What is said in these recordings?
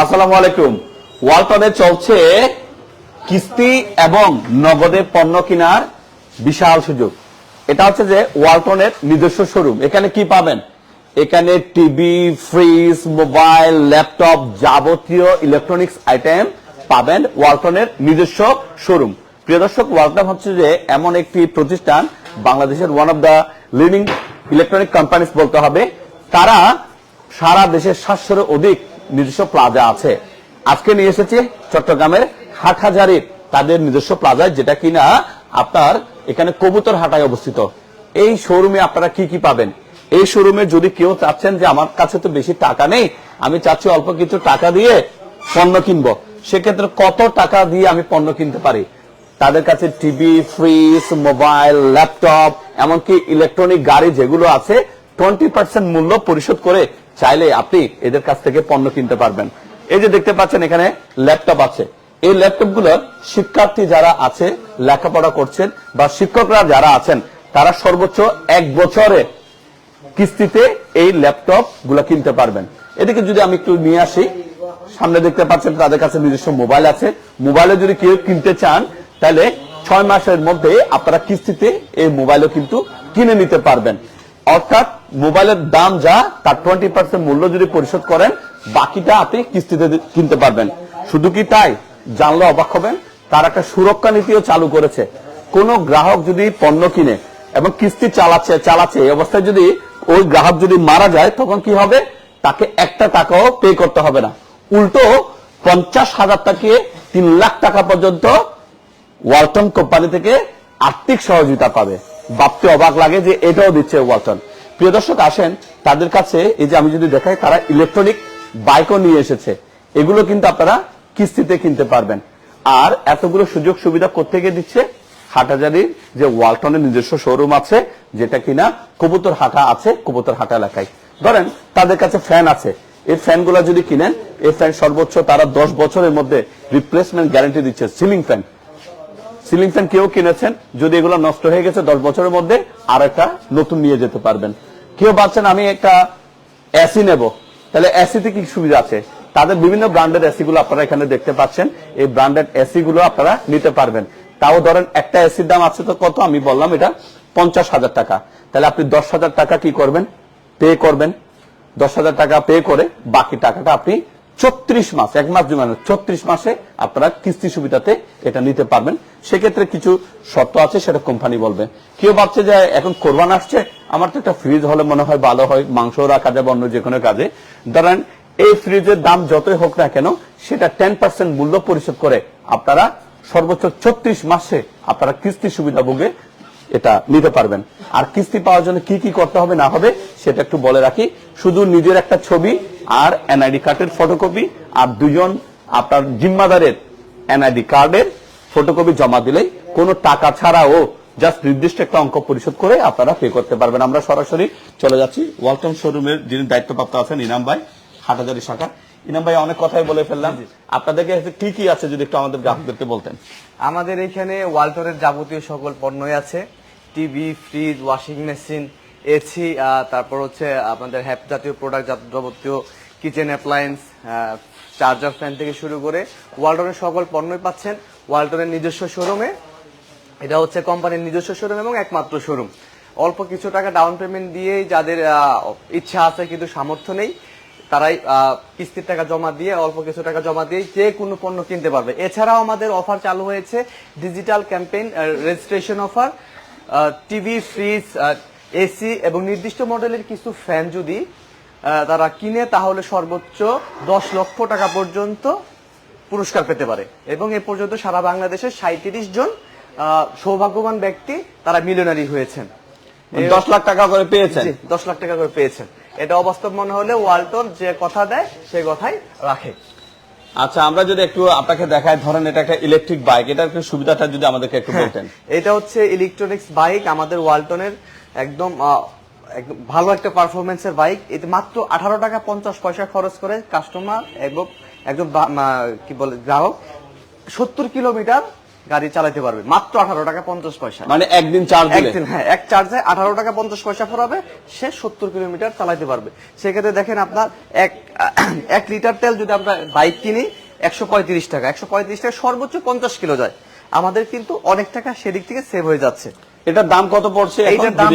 আসসালামু আলাইকুম। ওয়ালটনে চলছে কিস্তি এবং নগদে পণ্য কেনার বিশাল সুযোগ। এটা হচ্ছে যে ওয়ালটনের নিজস্ব শোরুম। এখানে কি পাবেন? এখানে টিভি, ফ্রিজ, মোবাইল, ল্যাপটপ যাবতীয় ইলেকট্রনিক্স আইটেম পাবেন ওয়ালটনের নিজস্ব শোরুম। প্রিয় দর্শক, ওয়ালটন হচ্ছে যে এমন একটি প্রতিষ্ঠান, বাংলাদেশের one of the leading electronic companies বলতে হবে। তারা সারা দেশের সাতশোর অধিক নিজস্ব প্লাজা আছে। আজকে নিয়ে এসেছে চট্টগ্রামের হাটহাজারির তাদের নিজস্ব প্লাজায় যেটা কিনা আপনার এখানে কবুতর হাটায় অবস্থিত। এই শোরুমে আপনারা কি কি পাবেন? এই শোরুমে যদি কেউ চাচ্ছেন যে আমার কাছে তো বেশি টাকা নেই, আমি চাচ্ছি অল্প কিছু টাকা দিয়ে পণ্য কিনবো। সেক্ষেত্রে কত টাকা দিয়ে আমি পণ্য কিনতে পারি? তাদের কাছে টিভি ফ্রিজ মোবাইল ল্যাপটপ এমনকি ইলেকট্রনিক গাড়ি যেগুলো আছে টোয়েন্টি পার্সেন্ট মূল্য পরিশোধ করে চাইলে আপনি এদের কাছ থেকে পণ্য কিনতে পারবেন। এই যে দেখতে পাচ্ছেন এখানে ল্যাপটপ আছে। এই ল্যাপটপগুলোর শিক্ষার্থী যারা আছে, লেখাপড়া করছেন বা শিক্ষকরা যারা আছেন, তারা সর্বোচ্চ এক বছরে কিস্তিতে এই ল্যাপটপগুলা কিনতে পারবেন। এদিকে যদি আমি একটু নিয়ে আসি, সামনে দেখতে পাচ্ছেন তাদের কাছে নিজস্ব মোবাইল আছে। মোবাইলে যদি কেউ কিনতে চান, তাহলে ছয় মাসের মধ্যে আপনারা কিস্তিতে এই মোবাইলও কিন্তু কিনে নিতে পারবেন। অর্থাৎ মোবাইলের দাম যা, তার টোয়েন্টি পার্সেন্ট মূল্য যদি পরিশোধ করেন, বাকিটা আপনি কিস্তিতে কিনতে পারবেন। শুধু কি তাই? জানলে অবাক হবেন, তার একটা সুরক্ষা নীতিও চালু করেছে। কোন গ্রাহক যদি পণ্য কিনে এবং কিস্তি চালাচ্ছে চালাচ্ছে, এই অবস্থায় যদি ওই গ্রাহক যদি মারা যায়, তখন কি হবে? তাকে একটা টাকাও পে করতে হবে না। উল্টো, পঞ্চাশ হাজার থেকে তিন লাখ টাকা পর্যন্ত ওয়ালটন কোম্পানি থেকে আর্থিক সহযোগিতা পাবে। ভাবতে অবাক লাগে যে এটাও দিচ্ছে ওয়ালটন। প্রিয় দর্শক, আসেন, তাদের কাছে এই যে আমি যদি দেখাই, তারা ইলেকট্রনিক বাইকও নিয়ে এসেছে। এগুলো কিন্তু আপনারা কিস্তিতে কিনতে পারবেন। আর এতগুলো সুযোগ সুবিধা কোথেকে দিচ্ছে? হাটাজারির যে ওয়ালটনের নিজস্ব শোরুম আছে, যেটা কিনা কবুতর হাটা আছে কবুতর হাটা এলাকায়। ধরেন, তাদের কাছে ফ্যান আছে। এই ফ্যানগুলো যদি কিনেন, এই ফ্যান সর্বোচ্চ তারা দশ বছরের মধ্যে রিপ্লেসমেন্ট গ্যারান্টি দিচ্ছে সিলিং ফ্যান সিলিং ফ্যান কেউ কিনেছেন? যদি এগুলো নষ্ট হয়ে গেছে দশ বছরের মধ্যে আর একটা নতুন নিয়ে যেতে পারবেন। কেউ ভাবছেন আমি একটা এসি নেব। তাহলে এসিতে কি সুবিধা আছে? তাদের বিভিন্ন ব্র্যান্ডের এসি গুলো আপনারা এখানে দেখতে পাচ্ছেন। এই ব্র্যান্ডেড এসি গুলো আপনারা নিতে পারবেন। তাও ধরেন একটা এসির দাম আছে তো কত? আমি বললাম এটা পঞ্চাশ হাজার টাকা। তাহলে আপনি দশ হাজার টাকা কি করবেন? পে করবেন। দশ হাজার টাকা পে করে বাকি টাকাটা আপনি ছত্রিশ মাস, এক মাস জমানো, ছত্রিশ মাসে আপনারা কিস্তি সুবিধাতে এটা নিতে পারবেন। সেক্ষেত্রে কিছু শর্ত আছে, সেটা কোম্পানি বলবে। কেউ ভাবছে যে এখন কোরবান আসছে, আমার তো একটা ফ্রিজ হলে মনে হয় ভালো হয়, মাংস রাখা যাবে অন্য যে কোনো কাজে। ধরেন, এই ফ্রিজের দাম যতই হোক না কেন, সেটা টেন পার্সেন্ট মূল্য পরিশোধ করে আপনারা সর্বোচ্চ ছত্রিশ মাসে আপনারা কিস্তি সুবিধা ভোগে এটা নিতে পারবেন। আর কিস্তি পাওয়ার জন্য কি কি করতে হবে না হবে, সেটা একটু বলে রাখি। শুধু নিজের একটা ছবি আর এনআইডি কার্ডের ফটোকপি আর দুজন আপনার জিম্মাদারের এনআইডি কার্ডের ফটোকপি জমা দিলেই কোনো টাকা ছাড়াও জাস্ট নির্দিষ্ট একটা অঙ্ক পরিশোধ করে আপনারা পে করতে পারবেন। আমরা সরাসরি চলে যাচ্ছি ওয়ালটন শোরুমের যিনি দায়িত্বপ্রাপ্ত আছেন ইনাম ভাই হাটাজারি শাখা ইনাম ভাই অনেক কথাই বলে ফেললাম। আপনাদের কাছে কি কি আছে যদি একটু আমাদের গ্রাহকদেরকে বলতেন? আমাদের এখানে ওয়ালটনের যাবতীয় সকল পণ্যই আছে। TV fridge washing machine AC তারপর হচ্ছে আপনাদের হ্যাপ জাতীয় প্রোডাক্ট যাবতীয় কিচেন অ্যাপ্লায়েন্স চার্জার ফ্যান থেকে শুরু করে ওয়ালটনের সকল পণ্যই পাচ্ছেন। ওয়ালটনের নিজস্ব শোরুমে এটা হচ্ছে কোম্পানির নিজস্ব শোরুম এবং একমাত্র শোরুম অল্প কিছু টাকা ডাউন পেমেন্ট দিয়েই যাদের ইচ্ছা আছে কিন্তু সামর্থ্য নেই, তারাই কিস্তির টাকা জমা দিয়ে, অল্প কিছু টাকা জমা দিয়ে যে কোনো পণ্য কিনতে পারবে। এছাড়াও আমাদের অফার চালু হয়েছে digital campaign registration offer TV fridge AC এবং নির্দিষ্ট মডেলের কিছু ফ্যান যদি তারা কিনে তাহলে সর্বোচ্চ দশ লক্ষ টাকা পর্যন্ত পুরস্কার পেতে পারে। এবং এ পর্যন্ত সারা বাংলাদেশে সাঁত্রিশ জন সৌভাগ্যবান ব্যক্তি তারা মিলিয়নারি হয়েছেন। দশ লাখ টাকা করে পেয়েছেন? দশ লাখ টাকা করে পেয়েছেন। এটা অবাস্তব মনে হলে ওয়ালটন যে কথা দেয় সেই কথাই রাখে। আচ্ছা আমরা যদি একটু আপনাকে দেখাই ধরেন এটা একটা ইলেকট্রিক বাইক এটার সুবিধাটা যদি আমাদেরকে একটু বলতেন। এটা হচ্ছে ইলেকট্রনিক্স বাইক আমাদের ওয়ালটনের একদম ভালো একটা পারফরমেন্সের বাইক এতে মাত্র আঠারো টাকা পঞ্চাশ পয়সা খরচ করে কাস্টমার এবং একজন কি বলে গ্রাহক সত্তর কিলোমিটার গাড়ি চালাতে পারবে। মাত্র আঠারো টাকা পঞ্চাশ পয়সা। মানে একদিন চার্জ একদিন হ্যাঁ এক চার্জে আঠারো টাকা পঞ্চাশ পয়সা পড়াবে সে সত্তর কিলোমিটার চালাতে পারবে। সেক্ষেত্রে দেখেন আপনার এক এক লিটার তেল যদি আমরা বাইক কিনি একশো পঁয়ত্রিশ টাকা। একশো পঁয়ত্রিশ টাকা সর্বোচ্চ পঞ্চাশ কিলো যায়। আমাদের কিন্তু অনেক টাকা সেদিক থেকে সেভ হয়ে যাচ্ছে। এটার দাম কত পড়ছে? এইটার দাম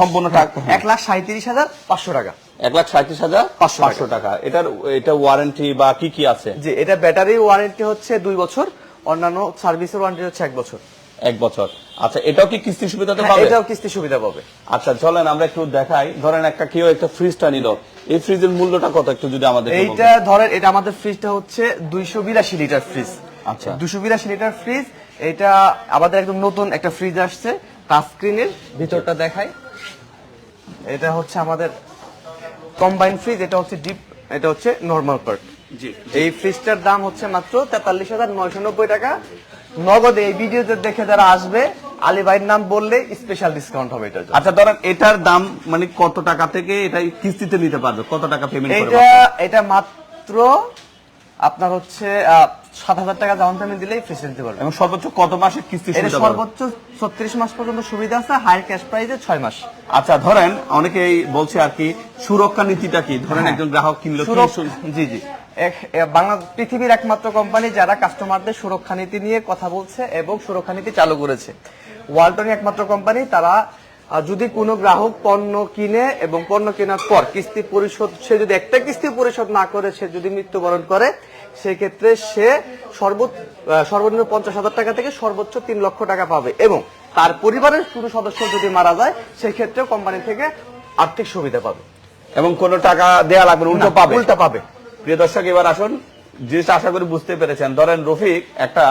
সম্পূর্ণ টাকা এক লাখ সাঁত্রিশ হাজার পাঁচশো টাকা। এক লাখ সাঁত্রিশ হাজার পাঁচশো পাঁচশো টাকা। এটার এটা ওয়ারেন্টি বা কি কি আছে? যে এটা ব্যাটারি ওয়ারেন্টি হচ্ছে দুই বছর অন্যান্য সার্ভিসের ওয়ারেন্টি হচ্ছে এক বছর। এক বছর। আচ্ছা এটাও কি কিস্তি সুবিধাতে হ্যাঁ, পাবে? এটাও কিস্তি সুবিধা পাবে। আচ্ছা চলেন আমরা একটু দেখাই। ধরেন একটা কেউ একটা ফ্রিজটা নিল। এই ফ্রিজের মূল্যটা কত একটু যদি আমাদের এইটা ধরেন এটা আমাদের ফ্রিজটা হচ্ছে দুইশো বিরাশি লিটার ফ্রিজ আচ্ছা। দুশো বিরাশি লিটার ফ্রিজ এটা আমাদের একদম নতুন একটা ফ্রিজ আসছে টাচ স্ক্রিনের ভিতরটা দেখাই। এটা হচ্ছে আমাদের কম্বাইন ফ্রিজ এটা হচ্ছে ডিপ এটা হচ্ছে নর্মাল পার্ট এই ফ্রিজটার দাম হচ্ছে মাত্র তেতাল্লিশ হাজার নয়শো নব্বই টাকা। নগদে এই ভিডিওতে দেখে যারা আসবে আলী ভাইয়ের নাম বললে স্পেশাল ডিসকাউন্ট হবে এটা আচ্ছা ধরেন এটার দাম মানে কত টাকা থেকে এটা কিস্তিতে নিতে পারবে? কত টাকা পেমেন্ট এটা এটা মাত্র আপনার হচ্ছে সাত হাজার টাকা ডাউন পেমেন্ট দিলেই নিতে পারবেন। এবং সর্বোচ্চ কত মাসের কিস্তি সুবিধা? সর্বোচ্চ ছত্রিশ মাস পর্যন্ত সুবিধা আছে হায়ার ক্যাশ প্রাইসে ছয় মাস। আচ্ছা ধরেন অনেকেই বলছে আর কি সুরক্ষা নীতিটা কি? ধরেন হ্যাঁ। একজন গ্রাহক কিনলো জি জি। এক- বাংলা পৃথিবীর একমাত্র কোম্পানি যারা কাস্টমারদের সুরক্ষা নীতি নিয়ে কথা বলছে এবং সুরক্ষা নীতি চালু করেছে। ওয়ালটনই একমাত্র কোম্পানি তারা যদি কোনো গ্রাহক পণ্য কিনে এবং পণ্য কেনার পর কিস্তি পরিশোধ সে যদি একটা কিস্তি পরিশোধ না করে সে যদি মৃত্যুবরণ করে সেক্ষেত্রে সে সর্ব সর্বনিম্ন পঞ্চাশ হাজার টাকা থেকে সর্বোচ্চ তিন লক্ষ টাকা পাবে এবং তার পরিবারের কোনো সদস্য যদি মারা যায় সেক্ষেত্রেও কোম্পানি থেকে আর্থিক সুবিধা পাবে। এবং কোন টাকা দেয়া লাগবে উল্টো পাবে। উল্টা পাবে। প্রিয় দর্শক এবার আসুন জিনিসটা আশা করি বুঝতে পেরেছেন। ধরেন রফিক একটা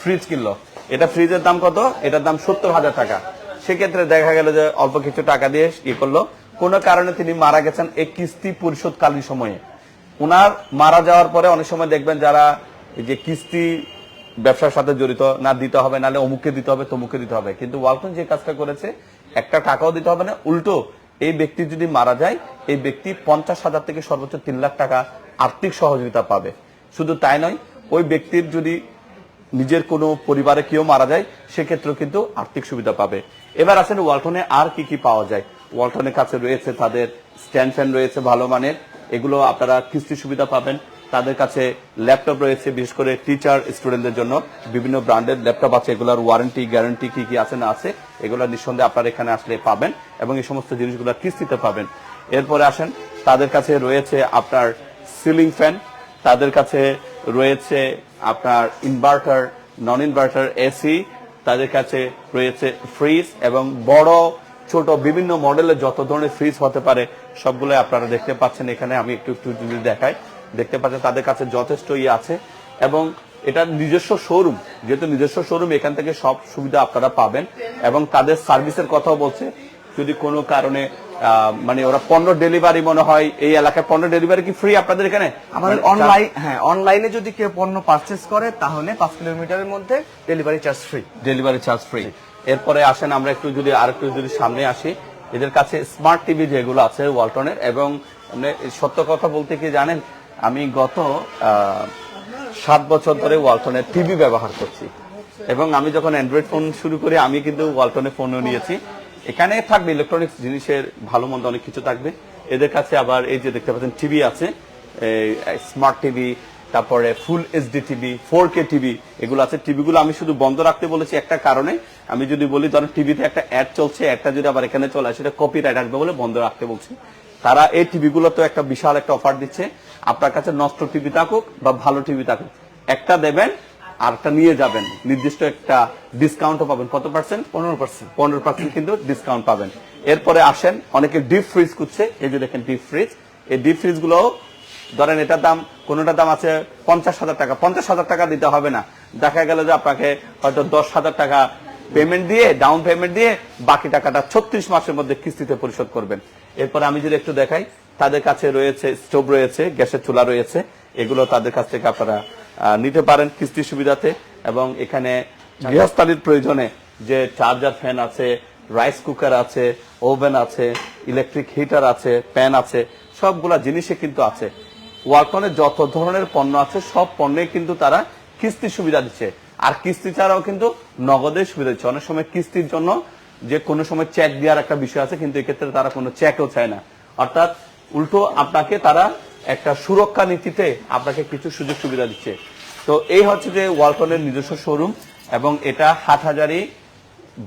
ফ্রিজ কিনলো। এটা ফ্রিজের দাম কত? এটার দাম সত্তর হাজার টাকা। সেক্ষেত্রে দেখা গেল যে অল্প কিছু টাকা দিয়ে ই করল। কোনো কারণে তিনি মারা গেছেন এই কিস্তি পরিশোধকালীন সময়ে। ওনার মারা যাওয়ার পরে অনেক সময় দেখবেন যারা যে কিস্তি ব্যবসার সাথে জড়িত, না দিতে হবে নাহলে অমুককে দিতে হবে, তমুককে দিতে হবে। কিন্তু ওয়ালটন যে কাজটা করেছে, একটা টাকাও দিতে হবে না, উল্টো। এই ব্যক্তি যদি মারা যায়, এই ব্যক্তি পঞ্চাশ হাজার থেকে সর্বোচ্চ তিন লাখ টাকা আর্থিক সহযোগিতা পাবে। শুধু তাই নয়, ওই ব্যক্তির যদি নিজের কোনো পরিবারে কেউ মারা যায়, সেক্ষেত্রেও কিন্তু আর্থিক সুবিধা পাবে। এবার আসেন ওয়ালটনে, আর কি কি পাওয়া যায়? ওয়ালটনের কাছে রয়েছে তাদের স্ট্যান্ড ফ্যান রয়েছে, ভালো মানের। এগুলো আপনারা কিস্তি সুবিধা পাবেন। তাদের কাছে ল্যাপটপ রয়েছে, বিশেষ করে টিচার স্টুডেন্টদের জন্য। বিভিন্ন ব্র্যান্ডের ল্যাপটপ আছে, এগুলোর ওয়ারেন্টি গ্যারান্টি কি কি আছে না আছে, এগুলো নিঃসন্দেহে আপনারা এখানে আসলে পাবেন এবং এই সমস্ত জিনিসগুলো কিস্তিতে পাবেন। এরপরে আসেন, তাদের কাছে রয়েছে আপনার সিলিং ফ্যান তাদের কাছে রয়েছে আপনার ইনভার্টার নন ইনভার্টার এসি তাদের কাছে রয়েছে ফ্রিজ এবং বড়, ছোট বিভিন্ন মডেলের যত ধরনের ফ্রিজ হতে পারে সবগুলো আপনারা দেখতে পাচ্ছেন এখানে। আমি একটু একটু যদি দেখাই, দেখতে পাচ্ছেন তাদের কাছে যথেষ্ট ইয়ে আছে এবং এটা নিজস্ব শোরুম যেহেতু নিজস্ব শোরুম এখান থেকে সব সুবিধা আপনারা পাবেন এবং তাদের সার্ভিসের কথাও বলছে। যদি কোনো কারণে মানে ওরা পণ্য ডেলিভারি মনে হয় এই এলাকায় পণ্য ডেলিভারি কি ফ্রি আপনাদের এখানে? আমাদের মানে অনলাইন হ্যাঁ অনলাইনে যদি কেউ পণ্য পারচেস করে তাহলে পাঁচ কিলোমিটারের মধ্যে delivery charge free delivery charge free এরপরে আসেন আমরা একটু যদি আর একটু যদি সামনে আসি এদের কাছে স্মার্ট টিভি যেগুলো আছে ওয়ালটনের এবং মানে সত্য কথা বলতে কি জানেন আমি গত আহ, সাত বছর ধরে ওয়ালটনের টিভি ব্যবহার করছি। এবং আমি যখন অ্যান্ড্রয়েড ফোন শুরু করি আমি কিন্তু ওয়ালটনের ফোনও নিয়েছি। এখানে থাকবে ইলেকট্রনিক্স জিনিসের ভালো মন্দ অনেক কিছু থাকবে। এদের কাছে আবার এই যে দেখতে পাচ্ছেন টিভি আছে স্মার্ট টিভি, তারপরে full HD TV four K TV, এগুলো আছে। টিভিগুলো আমি শুধু বন্ধ রাখতে বলেছি একটা কারণে। আমি যদি বলি, ধরেন টিভিতে একটা অ্যাড চলছে একটা যদি আবার এখানে চলে সেটা কপি রাইট আসবে বলে বন্ধ রাখতে বলছি। তারা এই টিভিগুলো তো একটা বিশাল একটা অফার দিচ্ছে। আপনার কাছে নষ্ট টিভি থাকুক বা ভালো টিভি থাকুক, একটা দেবেন আর একটা নিয়ে যাবেন। নির্দিষ্ট একটা ডিসকাউন্টও পাবেন। কত পার্সেন্ট পনেরো পার্সেন্ট পনেরো পার্সেন্ট কিন্তু ডিসকাউন্ট পাবেন। এরপরে আসেন, অনেকে ডিপ ফ্রিজ খুঁজছে। এই যে দেখেন ডিপ ফ্রিজ এই ডিপ ফ্রিজগুলো, ধরেন এটার দাম কোনোটার দাম আছে পঞ্চাশ হাজার টাকা। পঞ্চাশ হাজার টাকা দিতে হবে না। দেখা গেল যে আপনাকে হয়তো দশ হাজার টাকা পেমেন্ট দিয়ে ডাউন পেমেন্ট দিয়ে বাকি টাকাটা ছত্রিশ মাসের মধ্যে কিস্তিতে পরিশোধ করবেন। এরপর আমি যদি একটু দেখাই, তাদের কাছে রয়েছে স্টোভ রয়েছে, গ্যাসের চুলা রয়েছে। এগুলো তাদের কাছ থেকে আপনারা নিতে পারেন কিস্তি সুবিধাতে এবং এখানে গৃহস্থালির প্রয়োজনে যে চার্জার ফ্যান আছে রাইস কুকার আছে ওভেন আছে ইলেকট্রিক হিটার আছে প্যান আছে, সবগুলা জিনিসে কিন্তু আছে। ওয়ালটনের যত ধরনের পণ্য আছে, সব পণ্যে কিন্তু তারা কিস্তি সুবিধা দিচ্ছে। আর কিস্তি ছাড়াও কিন্তু নগদের সুবিধা দিচ্ছে। অনেক সময় কিস্তির জন্য যে কোনো সময় চেক দেওয়ার একটা বিষয় আছে, কিন্তু এক্ষেত্রে তারা কোনো চেকও চায় না। অর্থাৎ উল্টো আপনাকে তারা একটা সুরক্ষা নীতিতে আপনাকে কিছু সুযোগ সুবিধা দিচ্ছে। তো এই হচ্ছে যে ওয়ালটনের নিজস্ব শোরুম এবং এটা হাটহাজারি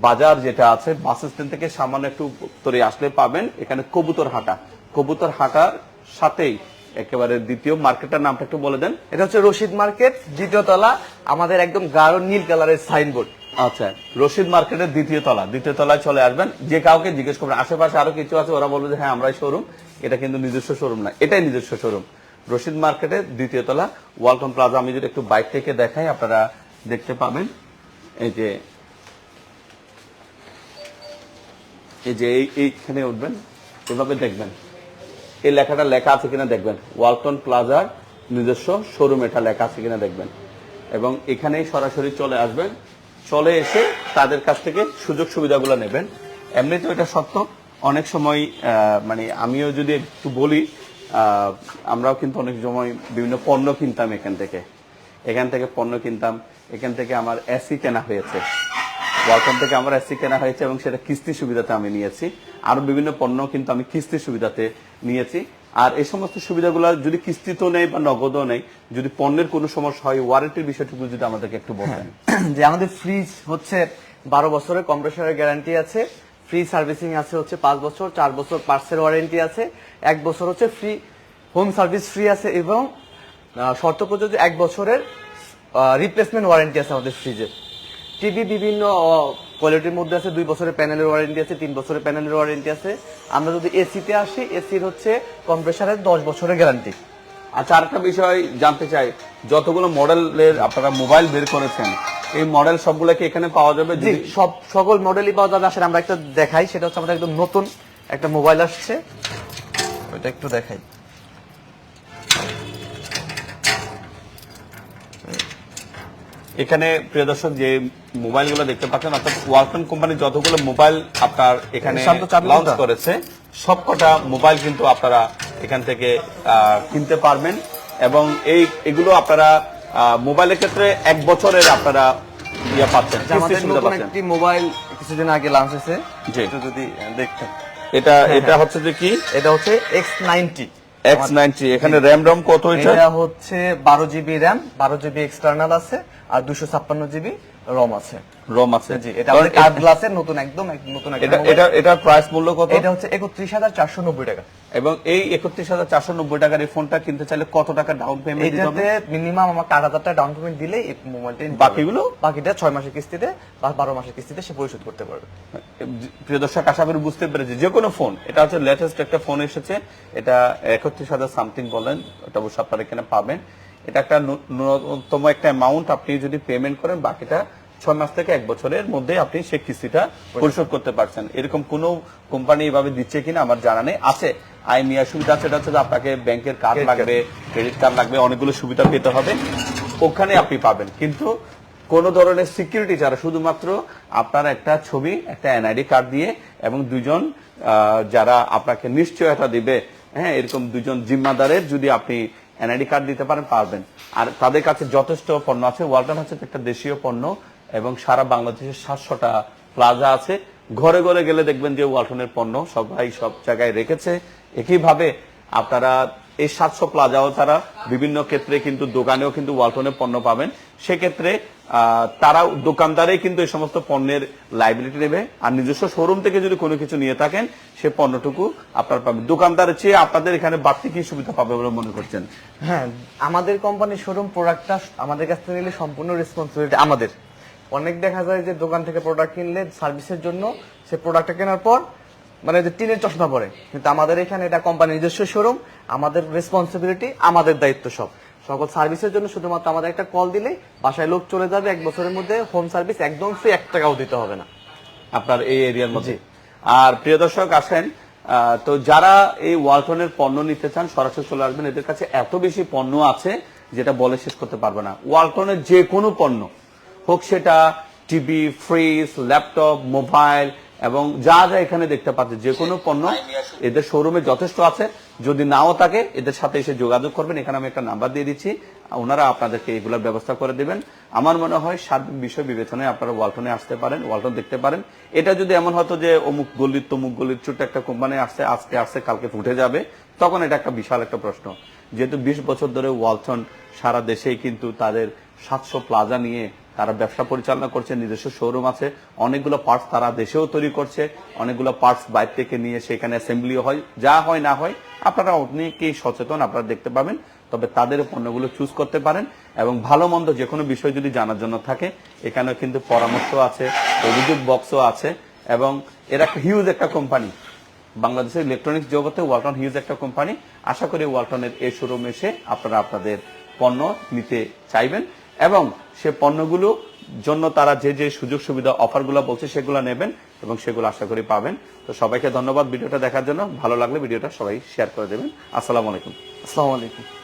বাজার যেটা আছে, বাস স্ট্যান্ড থেকে সামান্য একটু উত্তরে আসলে পাবেন। এখানে কবুতর হাটা। কবুতর হাটার সাথেই একেবারে দ্বিতীয় মার্কেটটার নামটা একটু বলে দেন। এটা হচ্ছে রশিদ মার্কেট, দ্বিতীয় তলা, আমাদের একদম গাঢ় নীল কালারের সাইনবোর্ড। আচ্ছা রশিদ মার্কেটের দ্বিতীয় তলা। দ্বিতীয় তলায় চলে আসবেন। যে কাউকে জিজ্ঞেস করবেন, আশেপাশে আরও কিছু আছে, ওরা বলবে যে হ্যাঁ আমরাই শোরুম এটা কিন্তু নিজস্ব শোরুম না, এটাই নিজস্ব শোরুম রশিদ মার্কেটের দ্বিতীয় তলা, ওয়ালটন প্লাজা। আমি যদি একটু বাইক থেকে দেখাই, আপনারা দেখতে পাবেন, এই যে এই যে এই- এইখানে উঠবেন, এভাবে দেখবেন। এই লেখাটা লেখা আছে কিনা দেখবেন। ওয়ালটন প্লাজার নিজস্ব শোরুম এটা লেখা আছে কিনা দেখবেন। এবং এখানেই সরাসরি চলে আসবেন। চলে এসে তাদের কাছ থেকে সুযোগ সুবিধাগুলো নেবেন। এমনি তো এটা সত্য। অনেক সময় মানে আমিও যদি একটু বলি আমরাও কিন্তু অনেক সময় বিভিন্ন পণ্য কিনতাম এখান থেকে। এখান থেকে পণ্য কিনতাম। এখান থেকে আমার এসি কেনা হয়েছে। ওয়ালটন থেকে আমার এসি কেনা হয়েছে এবং সেটা কিস্তি সুবিধাতে আমি নিয়েছি। আরও বিভিন্ন পণ্য কিন্তু আমি কিস্তি সুবিধাতে নিয়েছি। আর এই সমস্ত সুবিধাগুলো যদি কিস্তিতেও নেই বা নগদও নেই, যদি পণ্যের কোনো সমস্যা হয় ওয়ারেন্টির বিষয়টুকু যদি আমাদেরকে একটু বলেন যে আমাদের ফ্রিজ হচ্ছে বারো বছরের কম্প্রেসারের গ্যারান্টি আছে ফ্রি সার্ভিসিং আছে হচ্ছে পাঁচ বছর, চার বছর পার্সের ওয়ারেন্টি আছে, এক বছর হচ্ছে ফ্রি হোম সার্ভিস ফ্রি আছে এবং শর্ত প্রযোজ্য এক বছরের রিপ্লেসমেন্ট ওয়ারেন্টি আছে আমাদের ফ্রিজের টিভি বিভিন্ন কোয়ালিটির মধ্যে আছে দুই বছরের প্যানেলের ওয়ারেন্টি আছে তিন বছরের প্যানেলের ওয়ারেন্টি আছে। আমরা যদি এসিতে আসি এসির হচ্ছে কম্প্রেসারের দশ বছরের গ্যারান্টি আচ্ছা আরেকটা বিষয় জানতে চাই। যতগুলো মডেলের আপনারা মোবাইল বের করেছেন এই মডেল সবগুলো কি এখানে পাওয়া যাবে? জি। সব সকল মডেলই পাওয়া যাবে আসলে আমরা একটা দেখাই। সেটা হচ্ছে আমাদের একদম নতুন একটা মোবাইল আসছে। ওইটা একটু দেখাই। এখানে প্রিয় দর্শক যে মোবাইলগুলো দেখতে পাচ্ছেন অর্থাৎ ওয়ালটন কোম্পানি যতগুলো মোবাইল আপনার এখানে লঞ্চ? করেছে সবকটা মোবাইল কিন্তু আপনারা এখান থেকে কিনতে পারবেন। এবং এই এগুলো আপনারা মোবাইলের ক্ষেত্রে এক বছরের আপনারা ইয়ে পাচ্ছেন পাচ্ছেন। একটি মোবাইল কিছুদিন আগে লঞ্চ হয়েছে। যদি দেখতেন এটা এটা হচ্ছে যে কি? এটা হচ্ছে এক্স নাইনটি এক্স নাইনটি এখানে র্যাম রম কত এটা? হচ্ছে বারো জিবি র্যাম বারো জিবি এক্সটার্নাল আছে, আর দুশো ছাপ্পান্ন জিবি রম আছে। রম আছে। জি এটা আমাদের কার্ড গ্লাসের নতুন একদম নতুন এটা এটা এটার প্রাইস মূল্য কত? এটা হচ্ছে একত্রিশ হাজার চারশো নব্বই টাকা। এবং এই একত্রিশ হাজার চারশো নব্বই টাকার এই ফোনটা কিনতে চাইলে কত টাকা ডাউন পেমেন্ট দিতে হবে? এটাতে মিনিমাম আমার টাকা ডাউন পেমেন্ট দিলে এই মোবাইলটা বাকিগুলো? বাকিটা মাসের কিস্তিতে বা বারো মাসের কিস্তিতে সে পরিশোধ করতে পারবে। প্রিয় দর্শক আশা করি বুঝতে পেরেছি। যে কোনো ফোন এটা হচ্ছে লেটেস্ট একটা ফোন এসেছে। এটা একত্রিশ হাজার সামথিং বলেন এটা অবশ্য আপনারা এখানে পাবেন। এটা একটা ন্যূনতম একটা অ্যামাউন্ট আপনি যদি পেমেন্ট করেন বাকিটা ছয় মাস থেকে এক বছরের মধ্যে আপনি সেই কিস্তিটা পরিশোধ করতে পারছেন। এরকম কোনো কোম্পানি এভাবে দিচ্ছে কিনা আমার জানা নেই। আছে। আই মিয়া সুবিধা আছে এটা হচ্ছে আপনাকে ব্যাংকের কার্ড লাগবে ক্রেডিট কার্ড লাগবে অনেকগুলো সুবিধা পেতে হবে। ওখানে আপনি পাবেন। কিন্তু কোন ধরনের সিকিউরিটি ছাড়া শুধুমাত্র আপনার একটা ছবি একটা এনআইডি কার্ড দিয়ে এবং দুজন আহ, যারা আপনাকে নিশ্চয়তা দিবে হ্যাঁ এরকম দুজন জিম্মাদারের যদি আপনি এনআইডি কার্ড দিতে পারেন পারবেন আর তাদের কাছে যথেষ্ট পণ্য আছে। ওয়ালটন হচ্ছে একটা দেশীয় পণ্য। এবং সারা বাংলাদেশের সাতশোটা প্লাজা আছে। ঘরে ঘরে গেলে দেখবেন যে ওয়ালটনের পণ্য সবাই সব জায়গায় রেখেছে। একইভাবে আপনারা এই সাতশো প্লাজাও তারা বিভিন্ন ক্ষেত্রে কিন্তু দোকানেও কিন্তু ওয়ালটনের পণ্য পাবেন। সেক্ষেত্রে তারা দোকানদারে কিন্তু এই সমস্ত পণ্যের লাইবিলিটি নেবে। আর নিজস্ব শোরুম থেকে যদি কোনো কিছু নিয়ে থাকেন, সে পণ্যটুকু আপনার পাবেন। দোকানদারের চেয়ে আপনাদের এখানে বাড়তি কি সুবিধা পাবে বলে মনে করছেন? হ্যাঁ আমাদের কোম্পানির শোরুম প্রোডাক্টটা আমাদের কাছ থেকে নিলে সম্পূর্ণ রেসপন্সিবিলিটি আমাদের। অনেক দেখা যায় যে দোকান থেকে প্রোডাক্ট কিনলে সার্ভিসের জন্য সে প্রোডাক্টটা কেনার পর মানে যে টিনের চশমা পরে। কিন্তু আমাদের এখানে এটা কোম্পানির নিজস্ব শোরুম আমাদের রেসপন্সিবিলিটি আমাদের দায়িত্ব সব। সকল সার্ভিসের জন্য শুধুমাত্র আমাদের একটা কল দিলে বাসায় লোক চলে যাবে এক বছরের মধ্যে হোম সার্ভিস একদম ফ্রি এক টাকাও দিতে হবে না। আপনার এই এরিয়ার মধ্যে? আর প্রিয় দর্শক আসেন তো যারা এই ওয়ালটনের পণ্য নিতে চান সরাসরি চলে আসবেন। এদের কাছে এত বেশি পণ্য আছে যেটা বলে শেষ করতে পারবে না। ওয়ালটনের যে কোনো পণ্য হোক সেটা টিভি ফ্রিজ ল্যাপটপ মোবাইল এবং যা যা এখানে দেখতে পাচ্ছে যে কোনো পণ্য এদের শোরুমে যথেষ্ট আছে। যদি নাও থাকে এদের সাথে এসে যোগাযোগ করবেন। এখানে আমি একটা নাম্বার দিয়ে দিচ্ছি। ওনারা আপনাদেরকে এগুলোর ব্যবস্থা করে দেবেন। আমার মনে হয় সার্বিক বিষয় বিবেচনায় আপনারা ওয়ালটনে আসতে পারেন ওয়ালটন দেখতে পারেন। এটা যদি এমন হতো যে অমুক গলির তমুক গলির ছোট্ট একটা কোম্পানি আসছে আজকে আসছে কালকে উঠে যাবে তখন এটা একটা বিশাল একটা প্রশ্ন। যেহেতু বিশ বছর ধরে ওয়ালটন সারা দেশেই কিন্তু তাদের সাতশো প্লাজা নিয়ে তারা ব্যবসা পরিচালনা করছে, নিজস্ব শোরুম আছে। অনেকগুলো পার্টস তারা দেশেও তৈরি করছে। অনেকগুলো পার্টস বাইরে থেকে নিয়ে সেখানে অ্যাসেম্বলিও হয়। যা হয় না হয়, আপনারা অনেকেই সচেতন, আপনারা দেখতে পাবেন। তবে তাদের পণ্যগুলো চুজ করতে পারেন এবং ভালো মন্দ যে কোনো বিষয় যদি জানার জন্য থাকে এখানে কিন্তু পরামর্শ আছে, অভিযোগ বক্সও আছে এবং এরা একটা হিউজ একটা কোম্পানি বাংলাদেশের ইলেকট্রনিক্স জগতে ওয়ালটন হিউজ একটা কোম্পানি আশা করি ওয়ালটনের এই শোরুম এসে আপনারা আপনাদের পণ্য নিতে চাইবেন। এবং সে পণ্যগুলো জন্য তারা যে যে সুযোগ সুবিধা অফারগুলো বলছে সেগুলো নেবেন এবং সেগুলো আশা করি পাবেন। তো সবাইকে ধন্যবাদ ভিডিওটা দেখার জন্য। ভালো লাগলে ভিডিওটা সবাই শেয়ার করে দেবেন। আসসালামু আলাইকুম। আসসালামু আলাইকুম।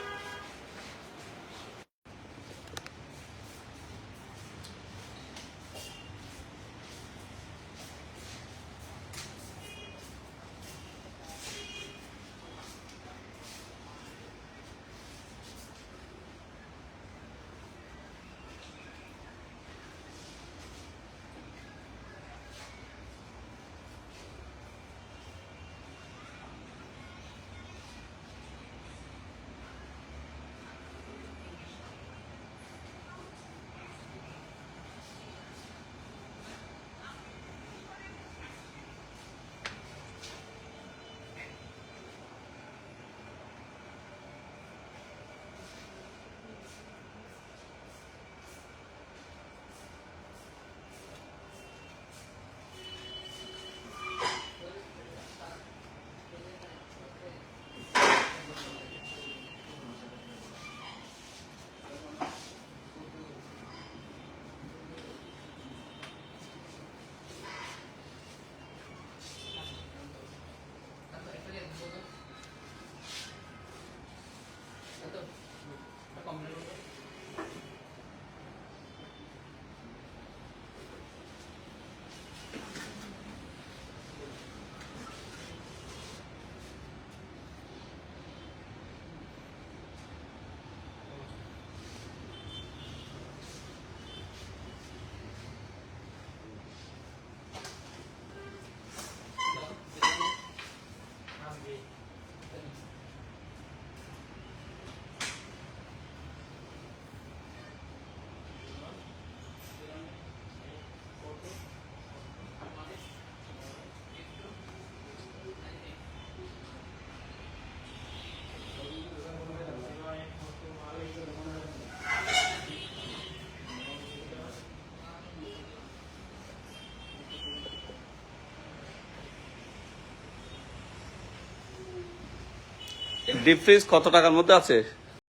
ডিপ ফ্রিজ কত টাকার মধ্যে আছে?